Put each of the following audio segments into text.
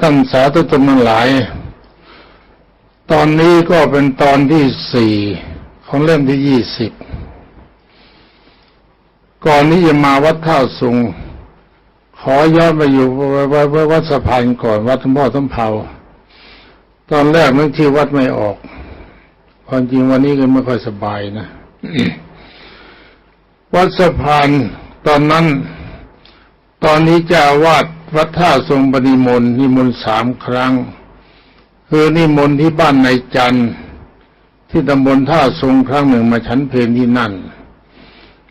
ท่านสาธุชนทั้งหลาย ตอนนี้ก็เป็นตอนที่สี่ของเล่มที่ยี่สิบ ก่อนนี้จะมาวัดท่าสุง ขอย้อนไปอยู่วัดสะพานก่อนวัดทุ่พ่อทุ่เผาตอนแรกนึกที่วัดไม่ออกความจริงวันนี้ก็ไม่ค่อยสบายนะ วัดสะพานตอนนั้น ตอนนี้จ้าอาวาด วัดท่าทรงปณิมนนิมนต์สามครั้ง คือนิมนต์ที่บ้านในจันทร์ที่ตำบลท่าทรงครั้งหนึ่งมาฉันเพลที่นั่น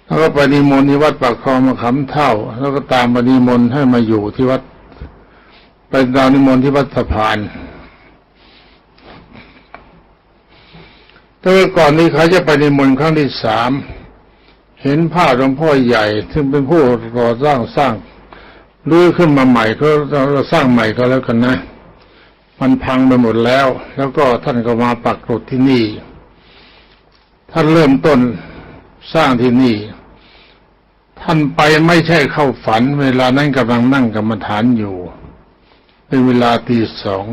แล้วก็ปณิมนต์ที่วัดปากคลองมาขำเท่า แล้วก็ตามปณิมนต์ให้มาอยู่ที่วัดไปตามนิมนต์ที่วัดสะพานแต่ว่าก่อนนี้เขาจะไปนิมนต์ครั้งที่สามเห็นภาพหลวงพ่อใหญ่ ซึ่งเป็นผู้ก่อสร้างสร้าง รื้อขึ้นมาใหม่ก็เราสร้างใหม่ก็แล้วกันนะ มันพังไปหมดแล้ว แล้วก็ท่านก็มาปักกรดที่นี่ ท่านเริ่มต้นสร้างที่นี่ ท่านไปไม่ใช่เข้าฝัน เวลานั้นกำลังนั่งกรรมฐานอยู่ เป็นเวลาตีสอง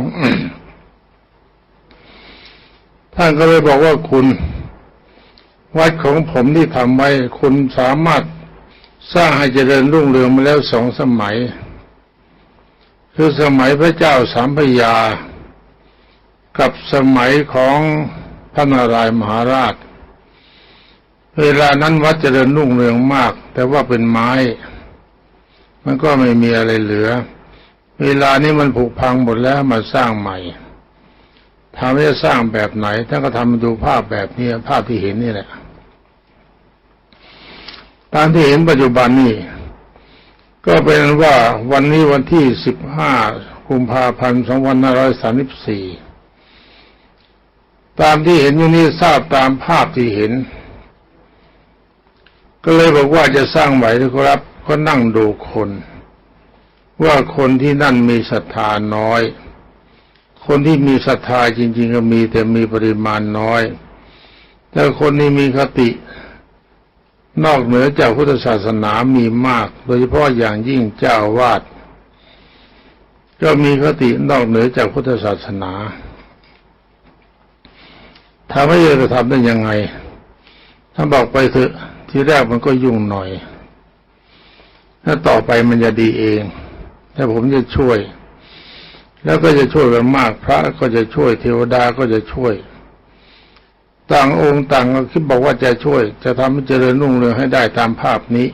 ท่านก็เลยบอกว่าคุณ วัดของผมที่ทำไว้คุณสามารถ สร้างให้เจริญรุ่งเรืองมาแล้วสองสมัย คือสมัยพระเจ้าสามพยา กับสมัยของพระนารายมหาราช เวลานั้นวัดเจริญรุ่งเรืองมาก แต่ว่าเป็นไม้ มันก็ไม่มีอะไรเหลือ เวลานี้มันผุพังหมดแล้วมาสร้างใหม่ทำให้สร้างแบบไหนท่านก็ทำดูภาพแบบนี้ภาพที่เห็นนี่แหละ ตามที่เห็นปัจจุบันนี้ก็เป็นว่าวันนี้วันที่สิบห้ากุมภาพันธ์สองพันห้าร้อยสามสิบสี่ตามที่เห็นอยู่นี้ทราบตามภาพที่เห็น ก็เลยบอกว่าจะสร้างไหวนะครับ ก็นั่งดูคน ว่าคนที่นั่นมีศรัทธาน้อย คนที่มีศรัทธาจริง ๆ ก็มีแต่มีปริมาณน้อย แต่คนที่มีคติ นอกเหนือจากพุทธศาสนามีมาก โดยเฉพาะอย่างยิ่งเจ้าวาดก็มีคตินอกเหนือจากพุทธศาสนาถามว่าจะทำได้ยังไง ถ้าบอกไปเถอะทีแรกมันก็ยุ่งหน่อย ถ้าต่อไปมันจะดีเองถ้าผมจะช่วย แล้วก็จะช่วยกันมาก พระก็จะช่วยเทวดาก็จะช่วย ต่างองค์ต่างคิดบอกว่าจะช่วย จะทำให้เจริญรุ่งเรืองให้ได้ตามภาพนี้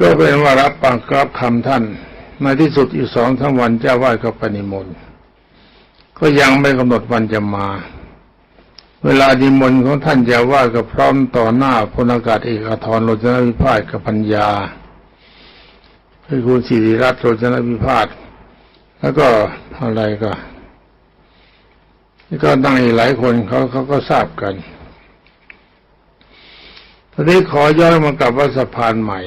ก็เป็นว่ารับปากรับคำท่านในที่สุดอีกสองทั้งวันเจ้าว่าก็ปณิมนต์ก็ยังไม่กำหนดวันจะมา เวลาดิมนต์ของท่านเจะว่าก็พร้อมต่อหน้าพลอากาศเอกอธรโรจนวิพาทกับปัญญาคือคุณสิริรัตน์โรจนวิพาทแล้วก็อะไรก็ ก็ตั้งอีกหลายคนเขาเขาก็ทราบกันตอนนี้ขอย้อนมากลับวัดสะพานใหม่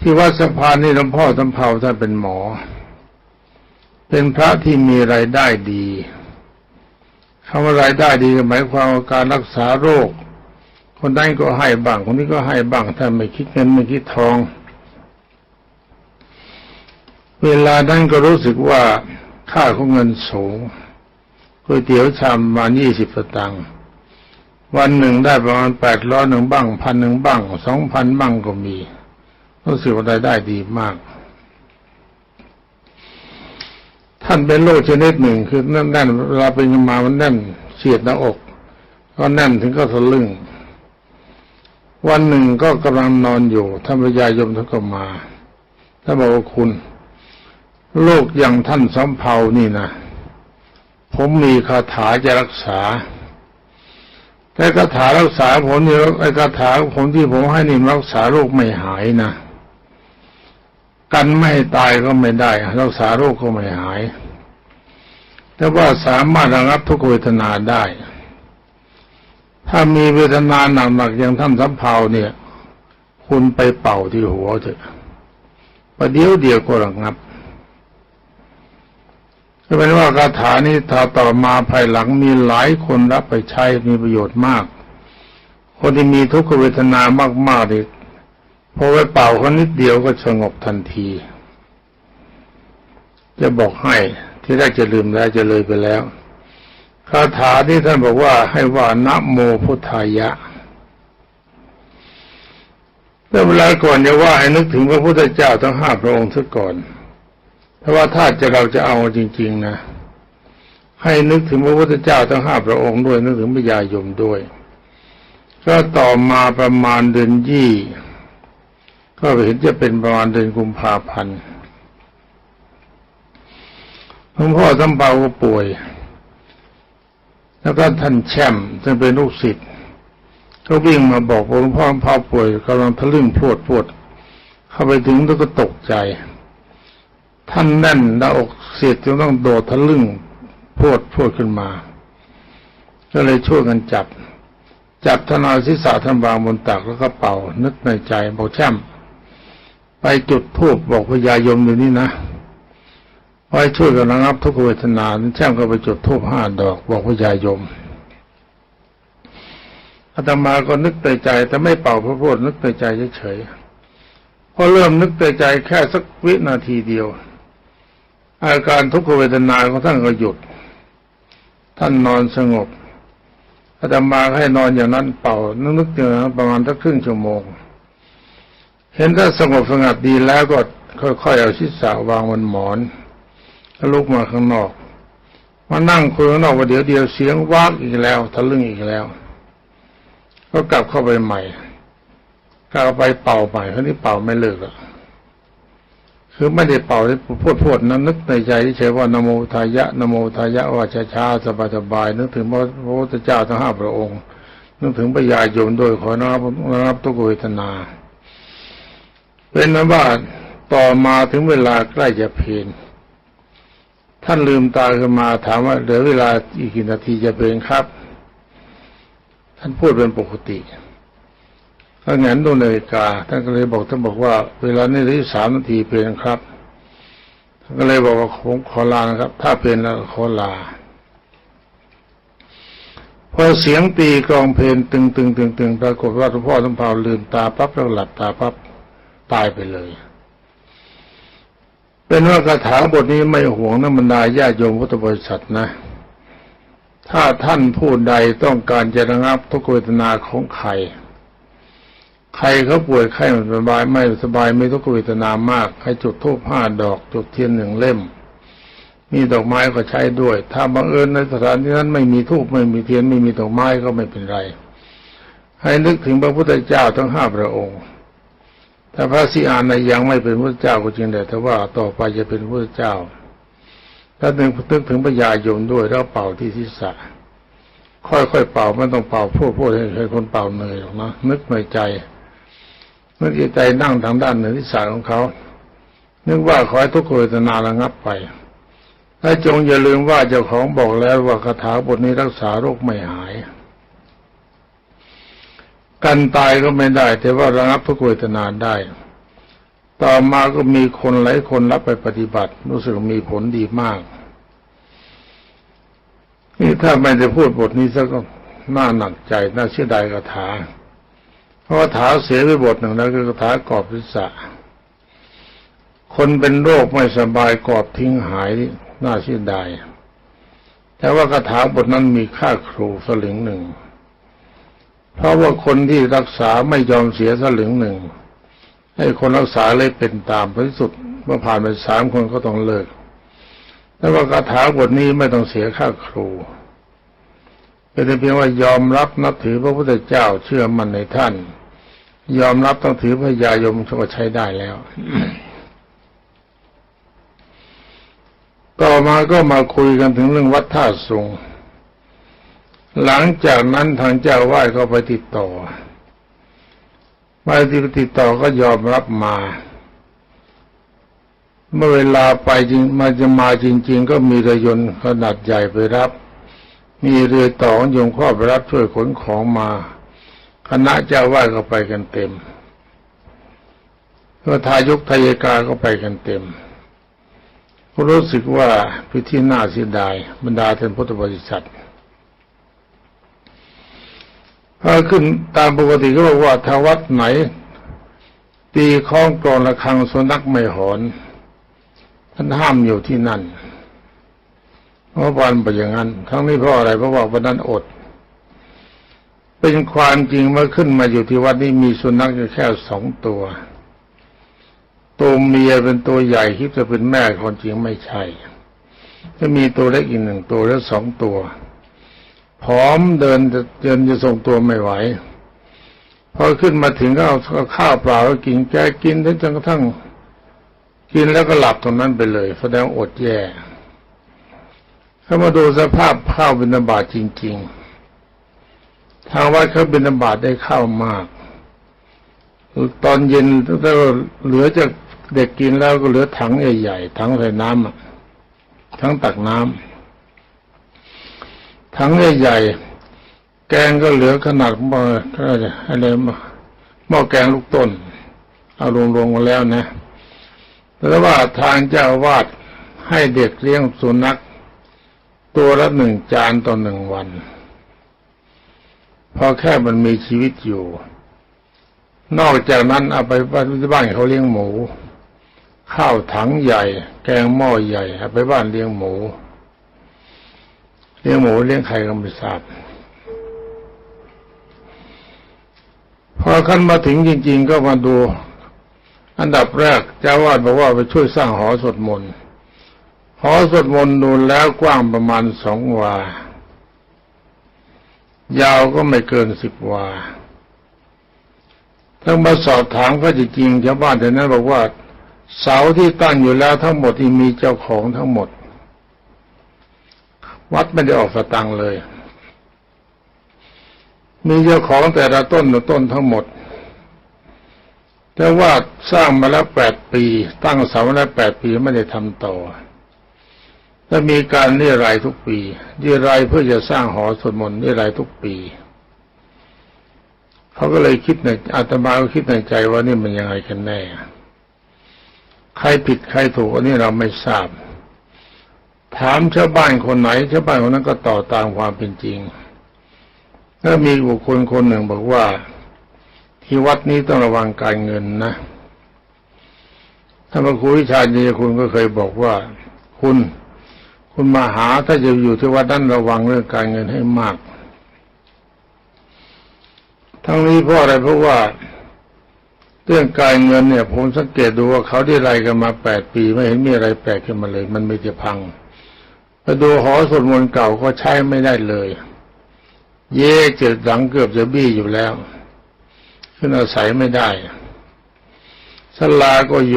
ที่วัดสะพานนี่หลวงพ่อตำเภาท่านเป็นหมอ เป็นพระที่มีรายได้ดีคำว่ารายได้ดีหมายความว่าการรักษาโรค คนนั้นก็ให้บ้าง คนนี้ก็ให้บ้างถ้าไม่คิดเงินไม่คิดทอง เวลานั้นก็รู้สึกว่าค่าของเงินสูง ก๋วยเตี๋ยวชามมายี่สิบสตางค์วันหนึ่งได้ประมาณแปดร้อยหนึ่งบ้างพันหนึ่งบ้างสองพันบ้างก็มีรู้สึกว่ารายได้ดีมาก ท่านเป็นโรคชนิดหนึ่งคือแน่นแน่นเวลาเป็นมามันแน่นเฉียดหน้าอก ก็แน่นถึงก็ทะลึ่ง วันหนึ่งก็กำลังนอนอยู่ท่านพญายมท่านก็มาท่านบอกว่าคุณโรคอย่างท่านสำเภานี่นะ ผมมีคาถาจะรักษา แต่คาถารักษาผมนี่ไอ้คาถาผมที่ผมให้นี่รักษาโรคไม่หายนะกันไม่ตายก็ไม่ได้ รักษาโรคก็ไม่หาย แต่ว่าสามารถระงับทุกเวทนาได้ ถ้ามีเวทนาหนักๆอย่างท่านสำเภาเนี่ย คุณไปเป่าที่หัวเถอะประเดี๋ยวเดียวก็ระงับ ก็เป็นว่าคาถานี้ถ้าต่อมาภายหลังมีหลายคนรับไปใช้มีประโยชน์มาก คนที่มีทุกขเวทนามากๆเลยพอไปเป่าเขานิดเดียวก็สงบทันที จะบอกให้ที่แรกจะลืมแล้วจะเลยไปแล้วคาถาที่ท่านบอกว่าให้ว่านะโมพุทธายะแต่เวลาก่อนจะว่าให้นึกถึงพระพุทธเจ้าทั้งห้าพระองค์ซะก่อน เพราะว่าถ้าจะเราจะเอาจริง ๆ นะ ให้นึกถึงพระพุทธเจ้าทั้งห้าพระองค์ด้วย นึกถึงพระยายมด้วย ก็ต่อมาประมาณเดือนยี่ ก็เห็นจะเป็นประมาณเดือนกุมภาพันธ์หลวงพ่อสัมเปาก็ป่วย แล้วก็ท่านแช่มซึ่งเป็นลูกศิษย์ก็วิ่งมาบอกหลวงพ่อสัมเปาป่วยกำลังทะลึ่งพวดพวดเข้าไปถึงแล้วก็ตกใจ ท่านแน่นหน้าอกเสียดจนต้องโดดทะลึ่งพวดพวดขึ้นมา ก็เลยช่วยกันจับ จับทนายศีรษะท่านวางบนตักแล้วก็เป่า นึกในใจบอกแช่มไปจุดธูปบอกพญายมอยู่นี่นะไว้ช่วยกันระงับทุกเวทนาแช่มก็ไปจุดธูปห้าดอก บอกพญายมอาตมาก็นึกในใจ แต่ไม่เป่าพระพุทธนึกในใจเฉยๆพอเริ่มนึกในใจแค่สักวินาทีเดียว อาการทุกขเวทนาของท่านก็หยุด ท่านนอนสงบอาตมาให้นอนอย่างนั้นเป่านึกๆอย่างนั้นประมาณสักครึ่งชั่วโมง เห็นถ้าสงบสงัดดีแล้วก็ค่อยๆเอาชิดสาวางบนหมอนแล้วลุกมาข้างนอกมานั่งคุยข้างนอกว่าเดี๋ยวเดียวเสียงวากอีกแล้วทะลึ่งอีกแล้ว ก็กลับเข้าไปใหม่กลับไปเป่าใหม่คราวนี้เป่าไม่เลิกแล้ว คือไม่ได้เป่าพูดพูดนั้นนึกในใจเฉยว่านโมทายะนโมทายะว่าช้าๆสบายๆนึกถึงพระพุทธเจ้าทั้งห้าพระองค์ นึกถึงพระยาโยมโดยขอรับรับทุกเวทนา เป็นนั้นว่าต่อมาถึงเวลาใกล้จะเพลนท่านลืมตาขึ้นมาถามว่าเหลือเวลาอีกกี่นาทีจะเพลนครับ ท่านพูดเป็นปกติ ถ้างั้นดูนาฬิกาท่านก็เลยบอกท่านบอกว่า เวลานี้เหลือสามนาทีเพลนครับท่านก็เลยบอกว่าผมขอลานะครับ ถ้าเพลนแล้วขอลา พอเสียงตีกลองเพลงตึงตึงตึงตึงปรากฏว่าหลวงพ่อหลวงพ่อลืมตาปั๊บแล้วหลับตาปั๊บตายไปเลยเป็นว่าคาถาบทนี้ไม่ห่วงนะบรรดาญาโยมพุทธบริษัทนะ ถ้าท่านผู้ใดต้องการจะระงับทุกเวทนาของใคร ใครเขาป่วยไข้ไม่สบายไม่สบายไม่ทุกขเวทนามาก ให้จุดธูปห้าดอกจุดเทียนหนึ่งเล่ม มีดอกไม้ก็ใช้ด้วย ถ้าบังเอิญในสถานที่นั้นไม่มีทูบไม่มีเทียนไม่มีดอกไม้ก็ไม่เป็นไร ให้นึกถึงพระพุทธเจ้าทั้งห้าพระองค์ถ้าพระสิอานยังไม่เป็นพระเจ้าก็จริงแต่แต่ว่าต่อไปจะเป็นพระเจ้า ถ้านึกนึกถึงพระยายมด้วยแล้วเป่าที่ศีรษะค่อยๆเป่าไม่ต้องเป่าพูดพูดให้ให้คนเป่าเหนื่อยหรอกนะนึกในใจ นึกในใจนั่งทางด้านเหนือศีรษะของเขานึกว่าขอให้ทุกขเวทนาระงับไปและจงอย่าลืมว่าเจ้าของบอกแล้วว่าคาถาบทนี้รักษาโรคไม่หาย กันตายก็ไม่ได้ แต่ว่าระงับทุกขเวทนาได้ ต่อมาก็มีคนหลายคนรับไปปฏิบัติ รู้สึกมีผลดีมากนี่ถ้าไม่ได้พูดบทนี้สักน่าหนักใจ น่าเสียดายคาถา พราะคาถาเสียไปบทหนึ่งแล้วคือคาถากรอบพิษะคนเป็นโรคไม่สบายกรอบทิ้งหายน่าเสียดายแต่ว่าคาถาบทนั้นมีค่าครูสลึงหนึ่ง เพราะว่าคนที่รักษาไม่ยอมเสียสลึงหนึ่ง ให้คนรักษาเลยเป็นตามผลที่สุดเมื่อผ่านไปสามคนก็ต้องเลิก แต่ว่าคาถาบทนี้ไม่ต้องเสียค่าครู เป็นเพียงว่ายอมรับนับถือพระพุทธเจ้าเชื่อมั่นในท่าน ยอมรับต้องถือพระยายมก็ใช้ได้แล้ว ต่อมาก็มาคุยกันถึงเรื่องวัดท่าสุงหลังจากนั้นทางเจ้าว่าดก็ไปติดต่อมาที่ติดต่อก็ยอมรับมา เมื่อเวลาไปจริงมาจะมาจริง ๆ ก็มีรือยนต์ขนาดใหญ่ไปรับ มีเรือต่อของโยมข้อไปรับช่วยขนของมา คณะเจ้าว่าก็ไปกันเต็มก็ทายกทายกาก็ไปกันเต็มก็รู้สึกว่าพิธีน่าเสียดายบรรดาท่านพุทธบริษัทถ้าขึ้นตามปกติก็บอกว่าถ้าวัดไหน ตีคล้องกรองระฆังสุนัขไม่หอนท่านห้ามอยู่ที่นั่น เพราะวันเป็นอย่างนั้นทั้งนี้เพราะอะไรเพราะว่าวันนั้นอด เป็นความจริงเมื่อขึ้นมาอยู่ที่วัดนี้มีสุนัขอยู่แค่สองตัว ตัวเมียเป็นตัวใหญ่คิดจะเป็นแม่คนจริงไม่ใช่จะมีตัวเล็กอีกหนึ่งตัวแล้วสองตัวผอมเดินจะเดินจะทรงตัวไม่ไหวพอขึ้นมาถึงก็เอาข้าวเปล่าก็กินแกกินจนกระทั่งกินแล้วก็หลับตรงนั้นไปเลยแสดงอดแย่ ถ้ามาดูสภาพข้าวบิณฑบาตจริง ๆ ทางวัดเขาบิณฑบาตได้ข้าวมาก ตอนเย็นถ้าเหลือจากเด็กกินแล้วก็เหลือถังใหญ่ๆถังใส่น้ำอะถังตักน้ำถังใหญ่ๆแกงก็เหลือขนาดหม้ออะไรหม้อแกงลูกต้นเอารวมๆกันแล้วนะแต่ว่าทางเจ้าวาดให้เด็กเลี้ยงสุนัข ตัวละหนึ่งจานต่อหนึ่งวัน พอแค่มันมีชีวิตอยู่ นอกจากนั้นเอาไปบ้านที่บ้านเขาเลี้ยงหมู ข้าวถังใหญ่ แกงหม้อใหญ่เอาไปบ้านเลี้ยงหมู เลี้ยงหมูเลี้ยงไข่ก็ไม่ทราบพอขั้นมาถึงจริง ๆ ก็มาดู อันดับแรกเจ้าวาดบอกว่าไปช่วยสร้างหอสวดมนต์ อสวดมนต์ดูแล้วกว้างประมาณสองวา ยาวก็ไม่เกินสิบวาทั้งมาสอบถามก็จริงชาวบ้านแต่นั้นบอกว่า เสาที่ตั้งอยู่แล้วทั้งหมดที่มีเจ้าของทั้งหมด วัดไม่ได้ออกสตังเลย มีเจ้าของแต่ละต้นละต้นทั้งหมดแต่ว่าสร้างมาแล้วแปดปี ตั้งเสามาแล้วแปดปีไม่ได้ทำต่อ และมีการเรียรายทุกปีเรียรายเพื่อจะสร้างหอสวดมนต์เรียรายทุกปีเขาก็เลยคิดในอาตมาก็คิดในใจว่านี่มันยังไงกันแน่ ใครผิดใครถูกอันนี้เราไม่ทราบ ถามชาวบ้านคนไหนชาวบ้านคนนั้นก็ต่อตามความเป็นจริงถ้ามีบุคคลคนหนึ่งบอกว่า ที่วัดนี้ต้องระวังการเงินนะท่านพระครูวิชาญยคุณก็เคยบอกว่า คุณ คุณมาหาถ้าจะอยู่ที่วัดนั้นระวังเรื่องการเงินให้มาก ทั้งนี้เพราะอะไรเพราะว่า เรื่องการเงินเนี่ย ผมสังเกตดูว่าเขาได้ไรกันมาแปดปี ไม่เห็นมีอะไรแปลกขึ้นมาเลย มันไม่จะพังไปดูหอสวดมนต์เก่าก็ใช้ไม่ได้เลย เย่เจ็ดหลังเกือบจะบี้อยู่แล้วขึ้นอาศัยไม่ได้สลาก็โย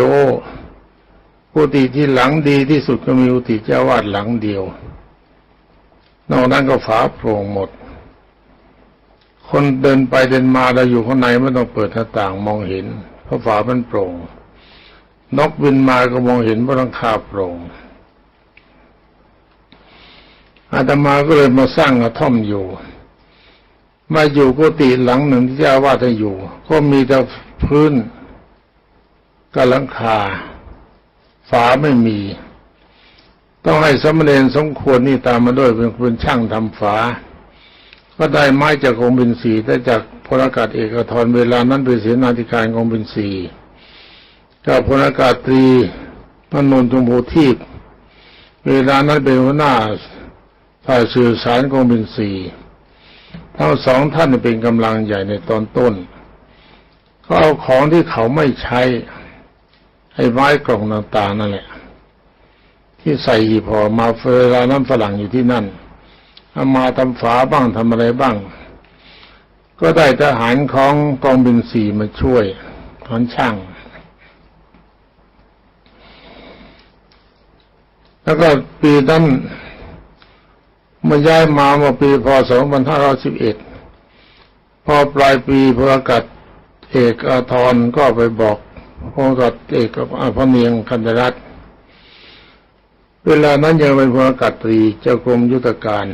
กุฏิที่หลังดีที่สุดก็มีกุฏิเจ้าวาดหลังเดียว นอกนั้นก็ฝาโปร่งหมด คนเดินไปเดินมาเราอยู่ข้างในไม่ต้องเปิดหน้าต่างมองเห็น เพราะฝามันโปร่ง นกบินมาก็มองเห็นเพราะหลังคาโปร่งอาตมาก็เลยมาสร้างกระท่อมอยู่ มาอยู่กุฏิหลังหนึ่งที่เจ้าวาดจะอยู่ ก็มีแต่พื้นกับหลังคา ฝาไม่มี ต้องให้สมณเณรสมควรนี่ตามมาด้วยเป็นคนช่างทำฝา ก็ได้ไม้จากกองบินสีได้จากพลอากาศเอกทรเวลานั้นเป็นเสนาธิการกองบินสีกับพลอากาศตรีพนนทมพูทีพเวลานั้นเป็นหัวหน้าฝ่ายสื่อสารกองบินสีทั้งสองท่านเป็นกำลังใหญ่ในตอนต้น ก็เอาของที่เขาไม่ใช้ ไอ้ไม้กล่องต่างๆนั่นแหละ ที่ใส่หีบห่อมาเวลาน้ำฝรั่งอยู่ที่นั่นเอามาทำฝาบ้างทำอะไรบ้าง ก็ได้ทหารของกองบินสี่มาช่วยทอนช่าง แล้วก็ปีนั้นมาย้ายมาเมื่อปีพศ2511พอปลายปีพลอากาศเอกอาทรก็ไปบอก พลอากาศเอกพระเนียงคันธรัตน์เวลานั้นยังเป็นพลอากาศตรีเจ้ากรมยุทธการ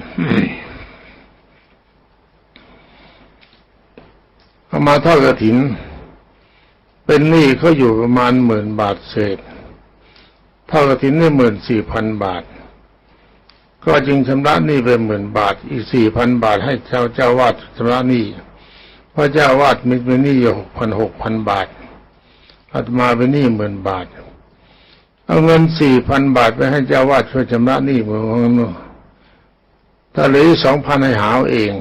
เอามาทอดกระถิน เป็นหนี้เขาอยู่ประมาณหมื่นบาทเศษทอดกระถินได้หมื่นสี่พันบาท ก็จึงชำระหนี้ไปหมื่นบาท อีกสี่พันบาทให้เจ้าเจ้าวาดชำระหนี้พระเจ้าวาดมีเป็นหนี้อยู่หกพันหกพันบาท อาตมาเป็นหนี้หมื่นบาท เอาเงินสี่พันบาทไปให้เจ้าวาดช่วยชำระหนี้ผมว่างั้นถ้าเหลือสองพันให้หาเอง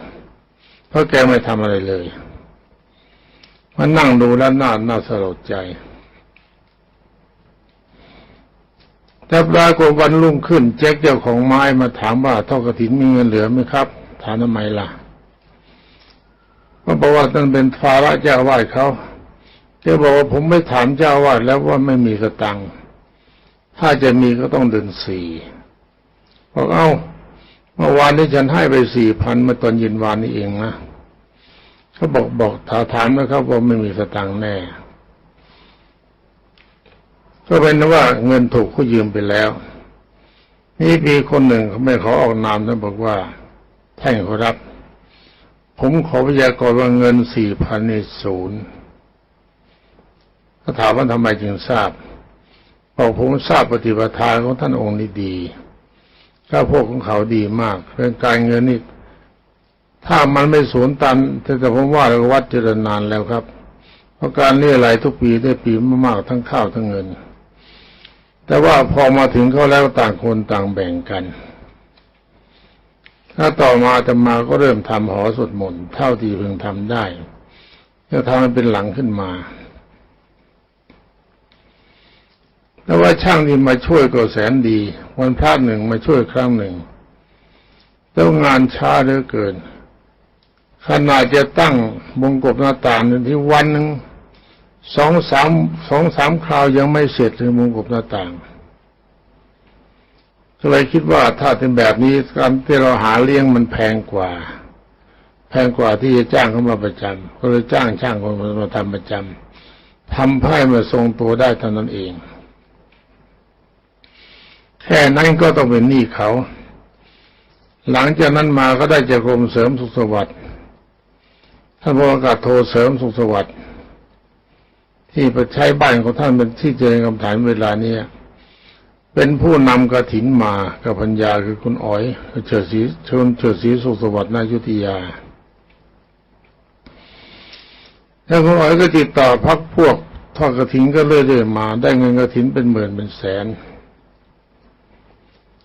เพราะแกไม่ทำอะไรเลยมันนั่งดูแล้วน่าน่าสลดใจ แต่ปรากฏวันรุ่งขึ้น แจ็คเจ้าของไม้มาถามว่าเท่ากระถินมีเงินเหลือไหมครับ ถามทำไมล่ะก็บอกว่านั่นเป็นภาระเจ้าวาดเขา แกบอกว่าผมไม่ถามเจ้าวาดแล้วว่าไม่มีสตังค์ถ้าจะมีก็ต้องเดือนสี่บอกเอ้าเมื่อวานนี้ฉันให้ไปสี่พันเมื่อตอนเย็นวานนี้เองนะเขาบอกบอกถาถามนะครับว่าไม่มีสตังค์แน่ ก็เป็นว่าเงินถูกเขายืมไปแล้ว นี่มีคนหนึ่งเขาไม่ขอออกนามท่านบอกว่าท่านขอรับ ผมขอพยากรณ์ว่าเงินสี่พันในศูนย์ เขาถามว่าทำไมจึงทราบบอกผมทราบปฏิปทาของท่านองค์นี้ดีข้าพวกของเขาดีมากเรื่องการเงินนี่ถ้ามันไม่สูญตันแต่แต่ผมว่าเราวัดเจริญนานแล้วครับ เพราะการเรียรายทุกปีได้ปีมากๆทั้งข้าวทั้งเงิน แต่ว่าพอมาถึงเขาแล้วต่างคนต่างแบ่งกัน ถ้าต่อมาจะมาก็เริ่มทำหอสวดมนต์เท่าที่พึงทำได้จะทำให้เป็นหลังขึ้นมา แต่ว่าช่างที่มาช่วยก็แสนดี วันพระหนึ่งมาช่วยครั้งหนึ่งแล้วงานช้าเหลือเกินขนาดจะตั้งมงกบหน้าต่างที่วันหนึ่งสองสามสองสามคราวยังไม่เสร็จเลยมงกบหน้าต่างก็เลยคิดว่าถ้าเป็นแบบนี้การที่เราหาเลี้ยงมันแพงกว่า แพงกว่าที่จะจ้างเขามาประจำก็เลยจ้างช่างคนมาทำประจำทำให้มาทรงตัวได้เท่านั้นเอง แค่นั้นก็ต้องเป็นหนี้เขา หลังจากนั้นมาก็ได้จากกรมเสริมสุขสวัสดิ์ท่านพระกาศโทเสริมสุขสวัสดิ์ที่ไปใช้บ้านของท่านเป็นที่เจริญกรรมฐานเวลาเนี้ยเป็นผู้นำกระถินมากับพัญญาคือคุณอ๋อยเฉิดศรีชนเฉิดศรีสุขสวัสดิ์นายุทธยาแล้วคุณอ๋อยก็ติดต่อพักพวกทอดกระถินก็เรื่อยๆมา ได้เงินกระถินเป็นหมื่นเป็นแสน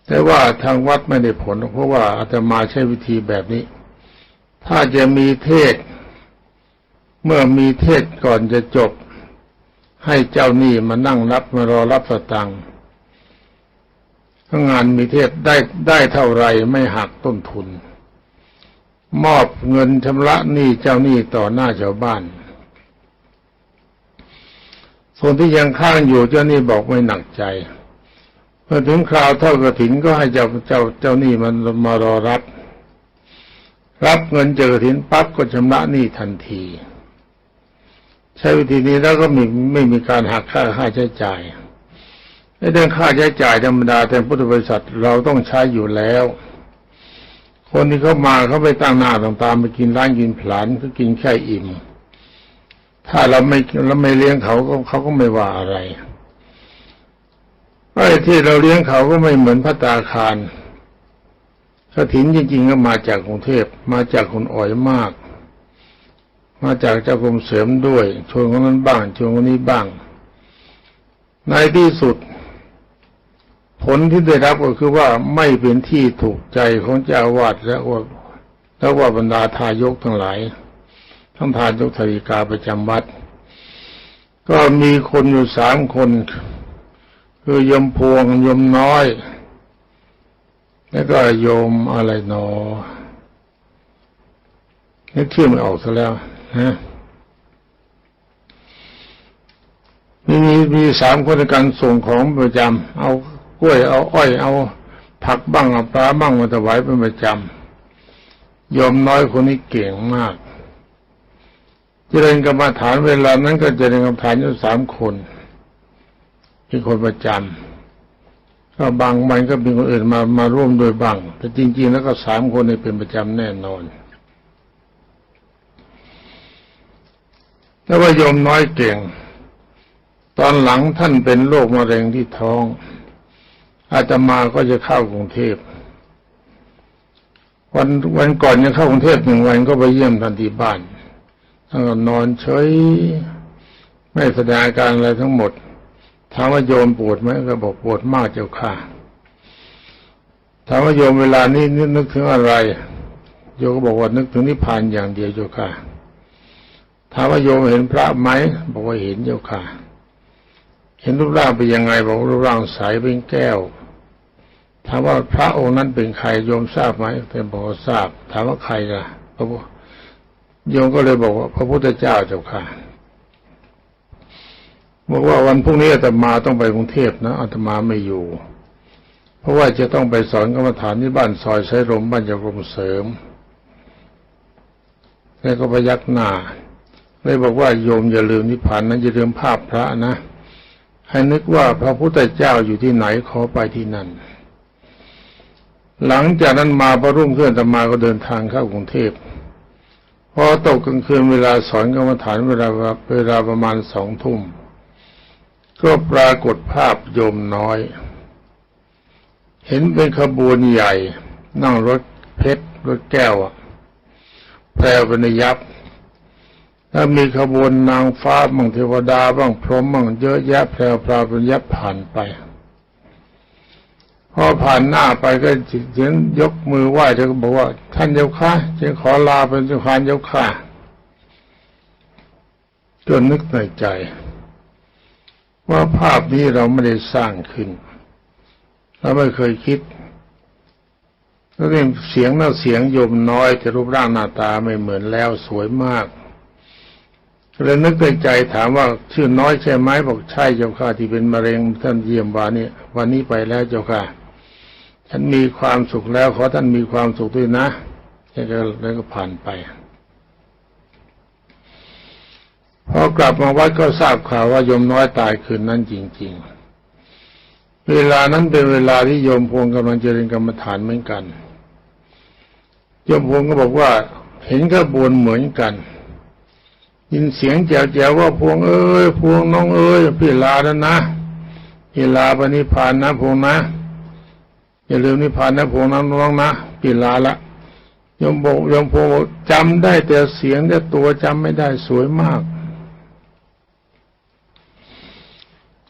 แต่ว่าทางวัดไม่ได้ผล เพราะว่าอาตมาใช้วิธีแบบนี้ ถ้าจะมีเทศ เมื่อมีเทศก่อนจะจบ ให้เจ้าหนี้มานั่งรับมารอรับสตังค์ถ้างานมีเทศได้ได้เท่าไรไม่หักต้นทุน มอบเงินชำระหนี้เจ้าหนี้ต่อหน้าชาวบ้าน ส่วนที่ยังค้างอยู่เจ้าหนี้บอกไม่หนักใจ เมื่อถึงคราวเท่ากระถินก็ให้เจ้าเจ้าเจ้าหนี้มันมารอรับ รับเงินเจอกระถินปั๊บก็ชำระหนี้ทันที ใช้วิธีนี้แล้วก็ไม่ไม่มีการหักค่าค่าใช้จ่ายในเรื่องค่าใช้จ่ายธรรมดาแต่พุทธบริษัทเราต้องใช้อยู่แล้ว คนที่เขามาเขาไปตั้งหน้าต่างตามไปกินร้านกินผลานก็กินแค่อิ่ม ถ้าเราไม่เราไม่เลี้ยงเขาก็เขาก็ไม่ว่าอะไร ไอ้ที่เราเลี้ยงเขาก็ไม่เหมือนพระตาคารกระถินจริงๆก็มาจากกรุงเทพมาจากคนอ่อยมาก มาจากเจ้ากรมเสริมด้วยชวนคนนั้นบ้างชวนคนนี้บ้าง ในที่สุด ผลที่ได้รับก็คือว่าไม่เป็นที่ถูกใจของเจ้าวาดและว่าและว่าบรรดาทายกทั้งหลาย ทั้งทายกธริกาประจำวัด ก็มีคนอยู่สามคน คือยมพวงยมน้อย แล้วก็ยมอะไรหนอนึกชื่อไม่ออกซะแล้วฮะมีมีมีสามคนในการส่งของประจำเอากล้วยเอาอ้อยเอาผักบ้างเอาปลาบ้างมาถวายเป็นประจำโยมน้อยคนนี้เก่งมาก เจริญกรรมฐานเวลานั้นก็เจริญกรรมฐานอยู่สามคน เป็นคนประจำก็บางวันก็มีคนอื่นมามาร่วมโดยบ้างแต่จริง ๆ แล้วก็สามคนนี้เป็นประจำแน่นอนแต่ว่ายมน้อยเก่ง ตอนหลังท่านเป็นโรคมะเร็งที่ท้อง อาตมาก็จะเข้ากรุงเทพวันวันก่อนจะเข้ากรุงเทพหนึ่งวันก็ไปเยี่ยมท่านทีบ้านท่านก็นอนเฉยไม่แสดงอาการอะไรทั้งหมด ถามว่าโยมปวดไหมก็บอกปวดมากเจ้าค่ะถามว่าโยมเวลานี้นึกถึงอะไร โยมก็บอกว่านึกถึงนิพพานอย่างเดียวเจ้าค่ะถามว่าโยมเห็นพระไหมบอกว่าเห็นเจ้าค่ะ เห็นรูปร่างเป็นยังไงบอกว่ารูปร่างใสเป็นแก้ว ถามว่าพระองค์นั้นเป็นใครโยมทราบไหมแต่บอกว่าทราบ ถามว่าใครล่ะพระพุโยมก็เลยบอกว่า พระพุทธเจ้าเจ้าค่ะ บอกว่าวันพรุ่งนี้อาตมาต้องไปกรุงเทพนะอาตมาไม่อยู่ เพราะว่าจะต้องไปสอนกรรมฐานที่บ้านซอยไซรมบ้านยกรมเสริม แล้วก็พยักหน้าเลยบอกว่าโยมอย่าลืมนิพพานนะอย่าลืมภาพพระนะ ให้นึกว่าพระพุทธเจ้าอยู่ที่ไหนขอไปที่นั่น หลังจากนั้นมาพระรุ่งขึ้นอาตมาก็เดินทางเข้ากรุงเทพพอตกกลางคืนเวลาสอนกรรมฐานเวลาเวลาประมาณสองทุ่ม ก็ปรากฏภาพโยมน้อย เห็นเป็นขบวนใหญ่ นั่งรถเพชรรถแก้วแปลเป็นยับแล้วมีขบวนนางฟ้าบ้างเทวดาบ้างพรหมบ้างเยอะแยะแพรวพราเป็นยับผ่านไปพอผ่านหน้าไปก็เสียงยกมือไหว้เธอก็บอกว่า ท่านเจ้าค่ะจึงขอลาเป็นเจ้าค่ะเจ้าค่ะจนนึกในใจ ว่าภาพนี้เราไม่ได้สร้างขึ้น เราไม่เคยคิดแล้วเนี่ยเสียงน่าเสียงยมน้อย แต่รูปร่างหน้าตาไม่เหมือนแล้วสวยมากเลยนึกในใจถามว่าชื่อน้อยใช่ไหมบอกใช่เจ้าค่ะที่เป็นมะเร็งท่านเยี่ยมวานนี้วันนี้ไปแล้วเจ้าค่ะฉันมีความสุขแล้วขอท่านมีความสุขด้วยนะแล้วก็ผ่านไป พอกลับมาวัดก็ทราบข่าวว่าโยมน้อยตายคืนนั้นจริง ๆ เวลานั้นเป็นเวลาที่โยมพวงกำลังเจริญกรรมฐานเหมือนกัน โยมพวงก็บอกว่าเห็นขบวนเหมือนกัน ยินเสียงแจ๋วๆว่าพวงเอ้ยพวงน้องเอ้ยพี่ลาแล้วนะพี่ลาปณิพานนะพวงนะอย่าลืมนิพานนะพวงน้น้องนะพี่ลาละโยมบอกโยมพวงบอกจำได้แต่เสียงแต่ตัวจำไม่ได้สวยมาก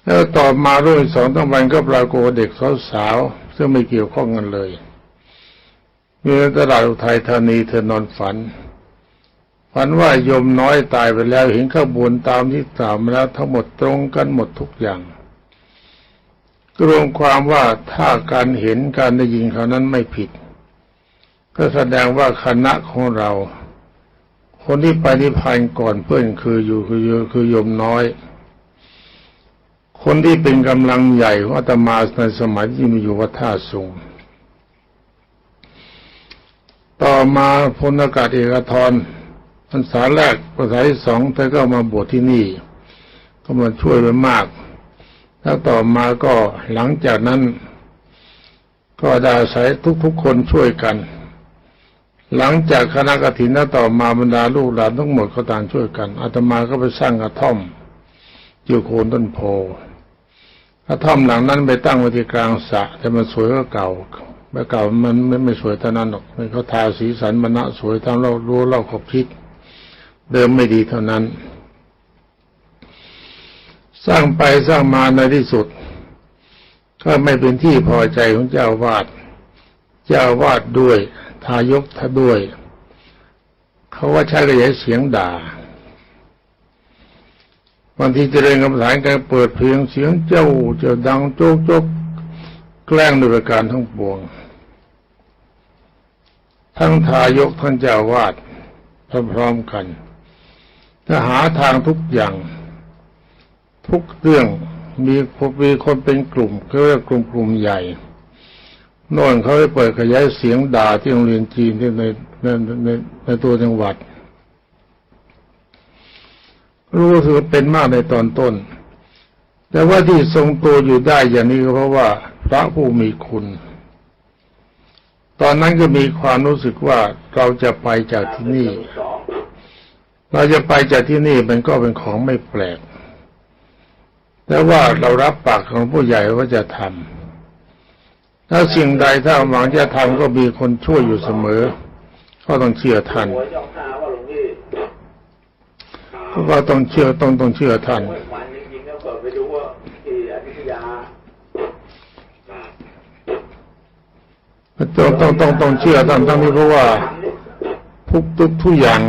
แล้วต่อมารุ่นสองตั้งวันก็ปรากฏเด็กสาวๆซึ่งไม่เกี่ยวข้องกันเลยเมีในตลาดอุทัยธานีเธอนอนฝัน ฝันว่ายมน้อยตายไปแล้วเห็นขบวนตามที่กล่ามแล้วทั้งหมดตรงกันหมดทุกอย่างรวมความว่าถ้าการเห็นการได้ยินเขานั้นไม่ผิด ก็แสดงว่าคณะของเรา คนที่ไปนิพพานก่อนเพื่อนคืออยู่คือคือยมน้อย คนที่เป็นกำลังใหญ่ของอาตมาในสมัยที่มีอยู่วัดท่าสูงต่อมาพลอากาศเอกทรพรรษาแรกพรรษาที่สองเธอก็มาบวชที่นี่ ก็มาช่วยไปมาก แล้วต่อมาก็หลังจากนั้น ก็ได้อาศัยทุกๆคนช่วยกัน หลังจากคณะกฐินแล้วต่อมาบรรดาลูกหลานทั้งหมดก็ต่างช่วยกันอาตมาก็ไปสร้างกระท่อมอยู่โคนต้นโพ กระท่อมหลังนั้นไปตั้งไว้ที่กลางสระแต่มันสวยก็เก่าเมื่อเก่ามันไม่ไม่สวยเท่านั้นหรอกมันเขาทาสีสันบรรณะสวยทำเรารู้เราขบคิดเดิมไม่ดีเท่านั้น สร้างไปสร้างมาในที่สุด ก็ไม่เป็นที่พอใจของเจ้าวาด เจ้าวาดด้วย ทายกท่าด้วย เขาว่าใช้กระยายเสียงด่า บางทีเจริญกรรมฐานการเปิดเพลงเสียงเจ้าจ้าดังโจกโจกแกล้งด้วยประการทั้งปวง ทั้งทายกทั้งเจ้าวาดพร้อมๆกันถ้าหาทางทุกอย่าง ทุกเรื่องมีมีคนเป็นกลุ่มเขาเรียกกลุ่มกลุ่มใหญ่น่นเขาไปเปิดขยายเสียงด่าที่โรงเรียนจีนที่ในในในในตัวจังหวัด รู้สึกเป็นมากในตอนต้น แต่ว่าที่ทรงตัวอยู่ได้อย่างนี้ก็เพราะว่า พระผู้มีคุณ ตอนนั้นก็มีความรู้สึกว่าเราจะไปจากที่นี่ เราจะไปจากที่นี่มันก็เป็นของไม่แปลก แต่ว่าเรารับปากของผู้ใหญ่ว่าจะทำถ้าสิ่งใดถ้าหวังจะทำก็มีคนช่วยอยู่เสมอ ก็ต้องเชื่อท่าน เพว่าต้องเชื่อต้องต้องเชื่อท่านต้องต้องต้องต้องเชื่อท่านทั้งนี้เพราะว่าทุกทุกทุกอย่าง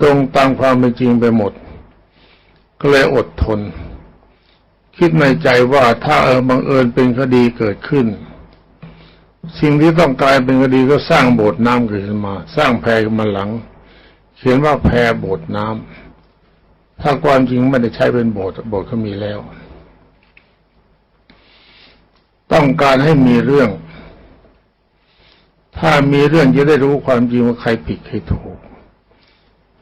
ตรงตามความเป็นจริงไปหมด ก็เลยอดทน คิดในใจว่าถ้าเออบังเอิญเป็นคดีเกิดขึ้น สิ่งที่ต้องกลายเป็นคดีก็สร้างโบสถ์น้ำขึ้นมา สร้างแพรขึ้นมาหลัง เขียนว่าแพโบสถ์น้ำถ้าความจริงไม่ได้ใช้เป็นโบสถ์โบสถ์ก็มีแล้ว ต้องการให้มีเรื่อง ถ้ามีเรื่องจะได้รู้ความจริงว่าใครผิดใครถูก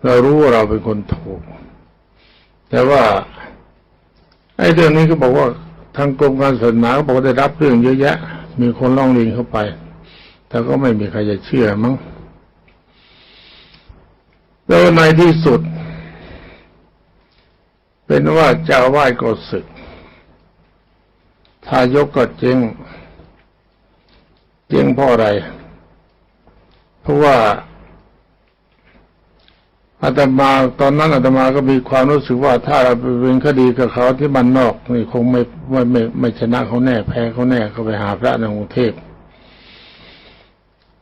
เรารู้ว่าเราเป็นคนถูก แต่ว่าไอ้เรื่องนี้ก็บอกว่าทางกรมการศาสนาบอกว่าได้รับเรื่องเยอะแยะ มีคนร้องเรียนเข้าไป แต่ก็ไม่มีใครจะเชื่อมั้ง แล้วในที่สุด เป็นว่าเจ้าอาวาสก็ศึก ทายกก็เจ๊งเจ๊งเพราะอะไร เพราะว่าอาตมาตอนนั้นอาตมาก็มีความรู้สึกว่าถ้าเราไปเป็นคดีกับเขาที่บ้านนอกนี่คงไม่ไม่ไม่ไม่ชนะเขาแน่แพ้เขาแน่เขาไปหาพระในกรุงเทพ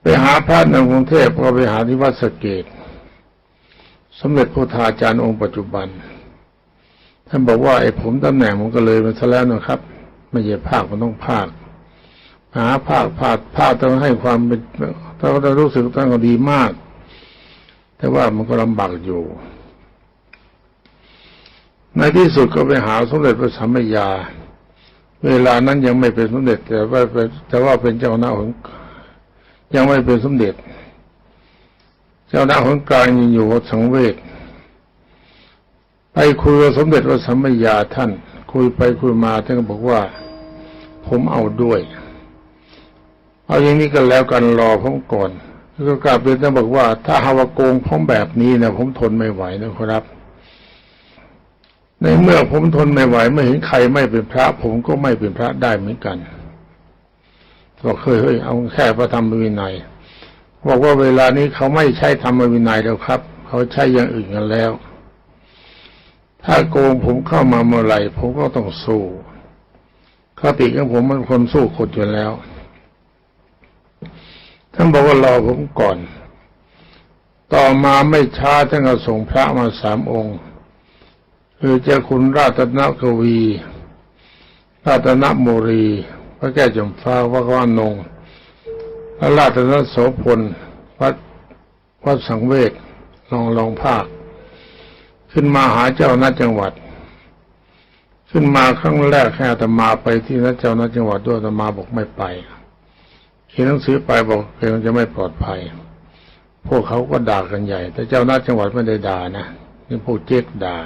ไปหาพระในกรุงเทพก็ไปหาที่วัดสเกด สมเด็จพระทาจารย์องค์ปัจจุบัน ท่านบอกว่าไอ้ผมตำแหน่งผมก็เลยมาซะแล้วนะครับ ไม่ใช่ภาคมันต้องภาคหาภาคภาคภาคต้องให้ความเป็นเราเรารู้สึกตั้งก็ดีมาก แต่ว่ามันก็ลำบากอยู่ ในที่สุดก็ไปหาสมเด็จพระสัมมาญาเวลานั้นยังไม่เป็นสมเด็จ แต่ว่าแต่ว่าเป็นเจ้าหน้าของยังไม่เป็นสมเด็จ เจ้าหน้าของกางยังอยู่วัดสังเวชไปคุยกับสมเด็จพระสัมมาญาท่าน คุยไปคุยมาท่านก็บอกว่า ผมเอาด้วย เอาอย่างนี้ก็แล้วกันรอผมก่อนแล้วก็กลับเรียท่านบอกว่า ถ้าหาวาโกงผมแบบนี้นะผมทนไม่ไหวนะครับ ในเมื่อผมทนไม่ไหวไม่เห็นใครไม่เป็นพระ ผมก็ไม่เป็นพระได้เหมือนกันบอกเคยเฮ้ยเอาแค่พระธรรมวินัย บอกว่าเวลานี้เขาไม่ใช้ธรรมวินัยแล้วครับ เขาใช้อย่างอื่นกันแล้ว ถ้าโกงผมเข้ามาเมื่อไหร่ผมก็ต้องสู้คติของผมมันคนสู้คนอยู่แล้ว ท่านบอกว่ารอผมก่อน ต่อมาไม่ช้าท่านก็ส่งพระมาสามองค์ คือเจ้าคุณราตนกวี ราตนโมรี พระแก้วจำฟ้าวัดวานง พระราตนโสพลวัดวัดสังเวชลองลองภาค ขึ้นมาหาเจ้าหน้าจังหวัด ขึ้นมาครั้งแรกให้อาตมาไปที่นัดเจ้าหน้าจังหวัดด้วยอาตมาบอกไม่ไปเขียนหนังสือไปบอกเกรงจะไม่ปลอดภัย พวกเขาก็ด่ากันใหญ่ แต่เจ้าหน้าจังหวัดไม่ได้ด่านะนี่พวกเจ๊กด่า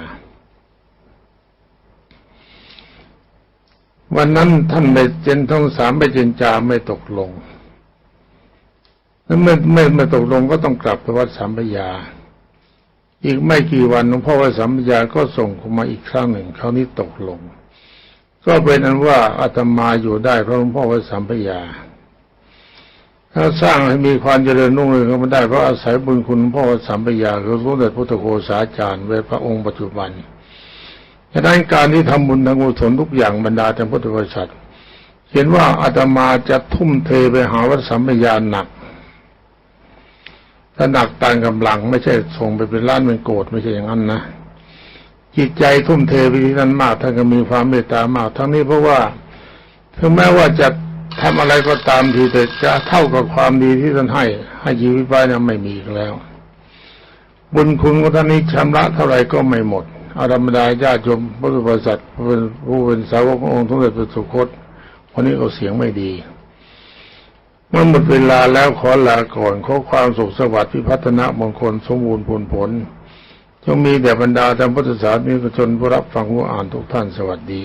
วันนั้นท่านไปเจนทั้งสามไปเจนจาไม่ตกลง แล้วไม่ไม่ไม่ตกลงก็ต้องกลับไปวัดสามพยา อีกไม่กี่วันหลวงพ่อวัดสามพยาก็ส่งเข้ามาอีกครั้งหนึ่งคราวนี้ตกลง ก็เป็นนั้นว่าอาตมาอยู่ได้เพราะหลวงพ่อวัดสามพยา ถ้าสร้างให้มีความเจริญรุ่งเรืองก็ไม่ได้เพราะอาศัยบุญคุณหลวงพ่อวัดสามพยาคือสมเด็จพุทธโฆษาจารย์เวทพระองค์ปัจจุบันฉะนั้นการที่ทำบุญทางกุศลทุกอย่างบรรดาท่านพุทธบริษัท เห็นว่าอาตมาจะทุ่มเทไปหาวัดสัมปยาหนัก ถ้าหนักตามกำลังไม่ใช่ส่งไปเป็นล้านเป็นโกรธไม่ใช่อย่างนั้นนะจิตใจทุ่มเทไปที่นั้นมากท่านก็มีความเมตตามาก ทั้งนี้เพราะว่าถึงแม้ว่าจะทำอะไรก็ตามทีแต่จะเท่ากับความดีที่ท่านให้ ให้ชีวิตไปนั้นไม่มีอีกแล้ว บุญคุณของท่านนี้ชำระเท่าไหร่ก็ไม่หมดอารรมดาญาติโยมพุทธบริษัทผู้เป็นสาวกองค์สมเด็จพระสุคตวันนี้ก็เสียงไม่ดี เมื่อหมดเวลาแล้วขอลาก่อนขอความสุขสวัสดิ์พิพัฒนามงคลสมบูรณ์ผลผลจงมีแด่บรรดาธรรมพุทธศาสนิกชนผู้รับฟังผู้อ่านทุกท่านสวัสดี